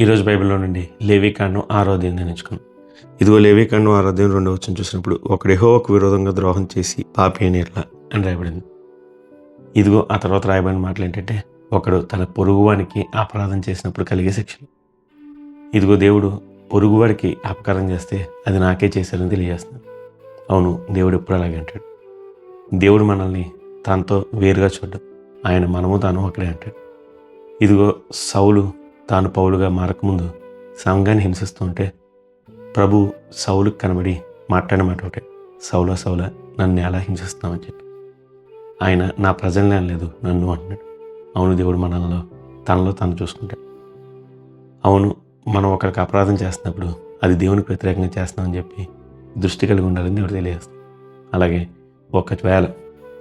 ఈరోజు బైబిల్లో నుండి లేవికాండం ఆరోధ్యం నేర్చుకున్నాం ఇదిగో లేవికాండం ఆరోధ్యం రెండో వచ్చిన చూసినప్పుడు ఒకడేహో ఒక విరోధంగా ద్రోహం చేసి పాపి అని ఎట్లా అని రాయబడింది. ఇదిగో ఆ తర్వాత రాయబడిన మాటలు ఏంటంటే ఒకడు తన పొరుగువానికి అపరాధం చేసినప్పుడు కలిగే శిక్షలు ఇదిగో దేవుడు పొరుగువాడికి అపకారం చేస్తే అది నాకే చేశారని తెలియజేస్తున్నాను అవును దేవుడు ఎప్పుడు అలాగే అంటాడు. దేవుడు మనల్ని తనతో వేరుగా చూడడం. ఆయన మనము తాను ఒకడే అంటాడు. ఇదిగో సౌలు తాను పౌలుగా మారకముందు సంఘాన్ని హింసిస్తూ ఉంటే ప్రభు సౌలుకి కనబడి మాట్లాడిన మాట ఒకటే సౌల సౌల నన్ను ఎలా హింసిస్తామని చెప్పి. ఆయన నా ప్రజల్ని అనలేదు నన్ను అంటున్నాడు. అవును దేవుడు మనలో తనలో తను చూసుకుంటాడు. అవును మనం ఒకరికి అపరాధం చేస్తున్నప్పుడు అది దేవునికి వ్యతిరేకంగా చేస్తున్నామని చెప్పి దృష్టి కలిగి ఉండాలని దేవుడు తెలియజేస్తాం అలాగే ఒకవేళ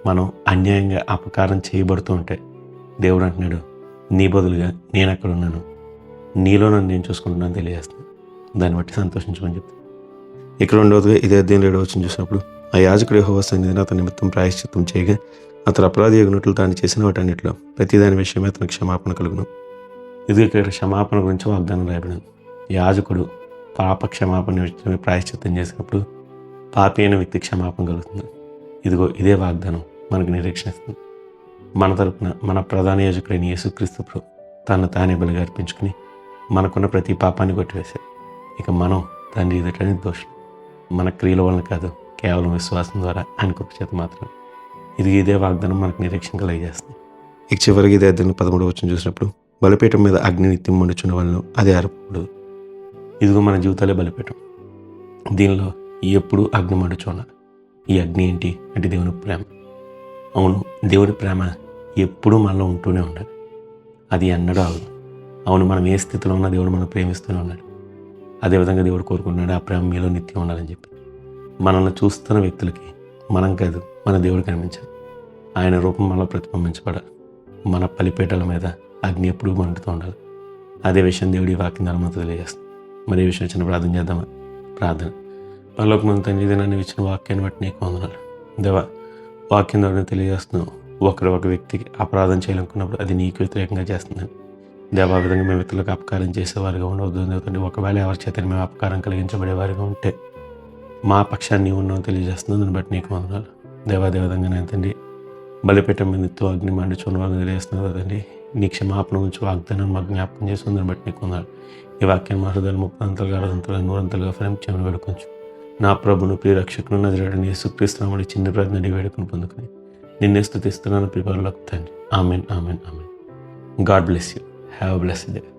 మనం అన్యాయంగా అపకారం చేయబడుతూ ఉంటే దేవుడు అంటున్నాడు నీ బదులుగా నేను అక్కడ ఉన్నాను నీలో నన్ను నేను చూసుకుంటున్నాను తెలియజేస్తుంది. దాన్ని బట్టి సంతోషించమని చెప్తాను ఇక్కడ రెండవదిగా ఇదే అధ్యయనం ఏడవ వచ్చిన చూసినప్పుడు ఆ యాజకుడు యహోవ సన్నిధిని అతని నిమిత్తం ప్రాయశ్చిత్తం చేయగా అతను అపరాధి ఎగునట్లు తాను చేసిన వాటన్నిటిలో ప్రతి దాని విషయమే అతను క్షమాపణ కలుగును. ఇది ఇక్కడ క్షమాపణ గురించి వాగ్దానం రాయబడింది. యాజకుడు పాప క్షమాపణ విషయమే ప్రాయశ్చిత్తం చేసినప్పుడు పాపి అయిన వ్యక్తి క్షమాపణ కలుగుతుంది. ఇదిగో ఇదే వాగ్దానం మనకు నిరీక్షిస్తుంది. మన తరపున మన ప్రధాన యాజకుడైన యేసుక్రీస్తు తను తానే బలిగా అర్పించుకుని మనకున్న ప్రతి పాపాన్ని కొట్టివేశాడు ఇక మనం తండ్రి ఎదుట నిర్దోషులు మన క్రియల వలన కాదు కేవలం విశ్వాసం ద్వారా ఆయన కృప చేత మాత్రం ఇది ఇదే వాగ్దానం మనకు నిరీక్షణ కలిగజేస్తుంది. ఇక చివరికి ఇదే అద్దెని పదమూడు వచ్చిన చూసినప్పుడు బలిపీఠం మీద అగ్ని నిత్యం మండుచున్న వాళ్ళను అది ఆరపకూడదు ఇదిగో మన జీవితాలే బలిపీఠం. దీనిలో ఎప్పుడు అగ్ని మండుచున్న. ఈ అగ్ని ఏంటి? అంటే దేవుని ప్రేమ. అవును దేవుడి ప్రేమ ఎప్పుడూ మనలో ఉంటూనే ఉండాలి. అది ఎన్నడూ అవదు అవును మనం ఏ స్థితిలో ఉన్నా దేవుడు మనం ప్రేమిస్తూనే ఉన్నాడు. అదేవిధంగా దేవుడు కోరుకుంటున్నాడు ఆ ప్రేమ మీలో నిత్యం ఉండాలని చెప్పి. మనల్ని చూస్తున్న వ్యక్తులకి మనం కాదు మన దేవుడు కనిపించాలి ఆయన రూపం మనలో ప్రతిబింబించబడాలి. మన పలిపేటల మీద అగ్ని ఎప్పుడూ మండుతూ ఉండాలి. అదే విషయం దేవుడి వాక్యం ద్వారా మనకు తెలియజేస్తుంది. మరి ఈ విషయం చిన్న ప్రార్థన చేద్దామా? ప్రార్థన. పరలోక మన తండ్రి దినాన్ని ఇచ్చిన వాక్యాన్ని బట్టి నీకు వందనాలు. దేవా వాక్యం ద్వారా తెలియజేస్తున్నావు ఒకరు ఒక వ్యక్తికి అపరాధం చేయాలనుకున్నప్పుడు అది నీకు వ్యతిరేకంగా చేస్తుందని. దేవా విధంగా మేము ఇతరులకు అపకారం చేసేవారిగా ఉండవద్దు. ఎందుకంటే ఒకవేళ ఎవరి చేత మేము అపకారం కలిగించబడేవారిగా ఉంటే మా పక్షాన్ని ఉన్నావు తెలియజేస్తున్నావు. దాన్ని బట్టి నీకు వందనాలు. దేవాదే విధంగా నేను తండ్రి బలిపీఠం మీద నిత్యం అగ్ని మండి చూడవాలని కదండి నీ క్షమాపణ గురించి వాగ్దానం మాకు జ్ఞాపకం చేస్తుంది దాన్ని బట్టి నీకు వందనాలు. ఈ వాక్యాన్ని మా హృదయాలు ముప్పై అంతలుగా అరదంతలుగా నూరంతలుగా ఫలం చేయమని వేడుకొంచు. నా ప్రభును ప్రియ రక్షకును నదిరాడని యేసుక్రీస్తునామని చిన్న ప్రజ్ఞడి వేడుకను పొందుకుని నిన్నే స్థుతిస్తున్నాను ప్రిపర్లకు తండ్రి. Amen amen amen. God bless you. Have a blessed day.